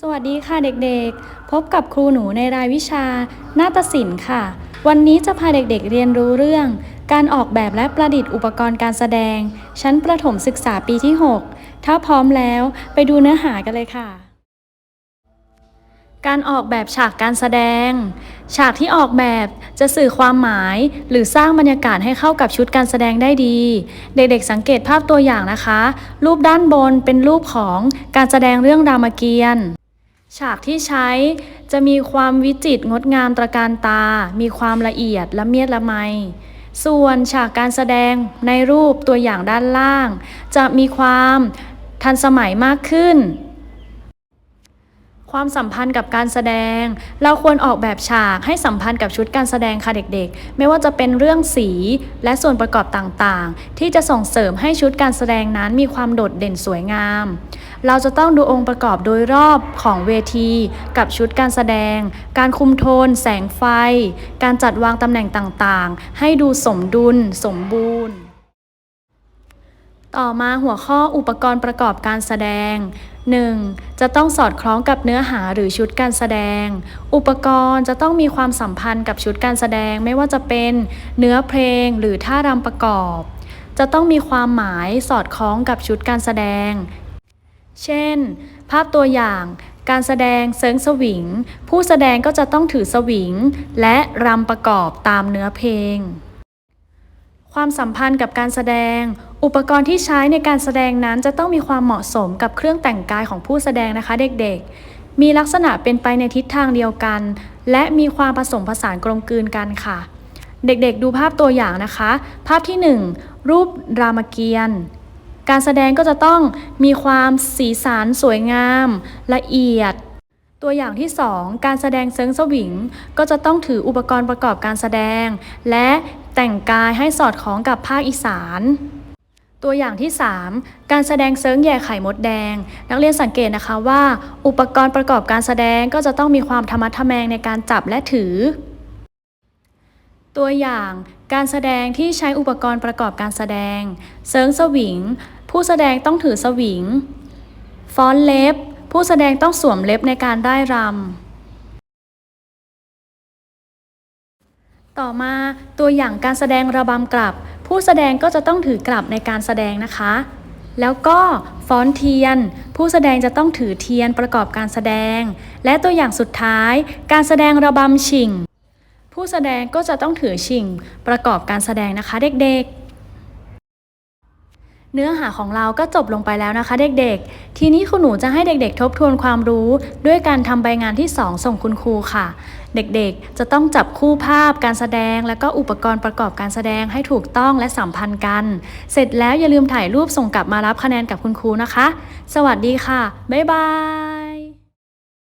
สวัสดีค่ะเด็กๆ พบกับครูหนูในรายวิชา นาฏศิลป์ค่ะ วันนี้จะพาเด็กๆเรียนรู้เรื่อง การออกแบบและประดิษฐ์อุปกรณ์การแสดง ชั้นประถมศึกษาปีที่ 6 ถ้าพร้อมแล้วไปดูเนื้อหากันเลยค่ะ การออกแบบฉากการแสดง ฉากที่ออกแบบจะสื่อความหมาย หรือสร้างบรรยากาศให้เข้ากับชุดการแสดงได้ดี เด็กๆ สังเกตภาพตัวอย่างนะคะ รูปด้านบนเป็นรูปของการแสดงเรื่องรามเกียรติ์ ฉากที่ใช้จะมีความวิจิตรงดงามตระการตา มีความละเอียดละเมียดละไม ส่วนฉากการแสดงในรูปตัวอย่างด้านล่าง จะมีความทันสมัยมากขึ้น ความสัมพันธ์กับการแสดง เราควรออกแบบฉากให้สัมพันธ์กับชุดการแสดงค่ะเด็กๆ ไม่ว่าจะเป็นเรื่องสีและส่วนประกอบต่างๆ ที่จะส่งเสริมให้ชุดการแสดงนั้นมีความโดดเด่นสวยงาม เราจะต้องดูองค์ประกอบโดยรอบของเวที กับชุดการแสดง การคุมโทน แสงไฟ การจัดวางตำแหน่งต่างๆ ให้ดูสมดุล สมบูรณ์ ต่อมาหัวข้ออุปกรณ์ประกอบการแสดง 1. จะต้องสอดคล้องกับเนื้อหาหรือชุดการแสดง อุปกรณ์จะต้องมีความสัมพันธ์กับชุดการแสดงไม่ว่าจะเป็นเนื้อเพลงหรือท่ารำประกอบ จะต้องมีความหมายสอดคล้องกับชุดการแสดง เช่น ภาพตัวอย่างการแสดงเซิงสวิง ผู้แสดงก็จะต้องถือสวิง และรำประกอบตามเนื้อเพลง ความสัมพันธ์กับการแสดง อุปกรณ์ที่ใช้ในการแสดงนั้นจะต้องมีความเหมาะสมกับเครื่องแต่งกายของผู้แสดงนะคะเด็กๆ มีลักษณะเป็นไปในทิศทางเดียวกัน และมีความผสมผสานกลมกลืนกันค่ะ เด็กๆ ดูภาพตัวอย่างนะคะ ภาพที่ 1 รูปรามเกียรติ์การแสดงก็จะต้องมีความสีสันสวยงาม ละเอียด ตัวอย่างที่ 2 การแสดงเซิงสวิงก็จะต้องถืออุปกรณ์ประกอบการแสดง และ แต่งกายให้สอดคล้องกับภาคอีสาน ตัวอย่างที่ 3 การแสดงเซิงแย่ไข่มดแดง นักเรียนสังเกตนะคะว่า อุปกรณ์ประกอบการแสดงก็จะต้องมีความธรรมะทะแมงในการจับและถือ ตัวอย่างการแสดงที่ใช้อุปกรณ์ประกอบการแสดง เซิงสวิง ผู้แสดงต้องถือสวิง ฟ้อนเล็บ ผู้แสดงต้องสวมเล็บในการได้รำ ต่อมาตัวอย่างการแสดงระบำกลับ ผู้แสดงก็จะต้องถือกลับในการแสดงนะคะ แล้วก็ฟ้อนเทียน ผู้แสดงจะต้องถือเทียนประกอบการแสดง และตัวอย่างสุดท้าย การแสดงระบำชิงผู้แสดงก็จะต้องถือชิงประกอบการแสดงนะคะเด็กๆ เนื้อหาของเราก็จบลงไปแล้วนะคะเด็กๆ ทีนี้คุณหนูจะให้เด็กๆ ทบทวนความรู้ ด้วยการทำใบงานที่ 2 ส่งคุณครูค่ะ เด็กๆ จะต้องจับคู่ภาพการแสดง และก็อุปกรณ์ประกอบการแสดงให้ถูกต้องและสัมพันธ์กัน เสร็จแล้วอย่าลืมถ่ายรูปส่งกลับมารับคะแนนกับคุณครูนะคะ สวัสดีค่ะ บ๊ายบาย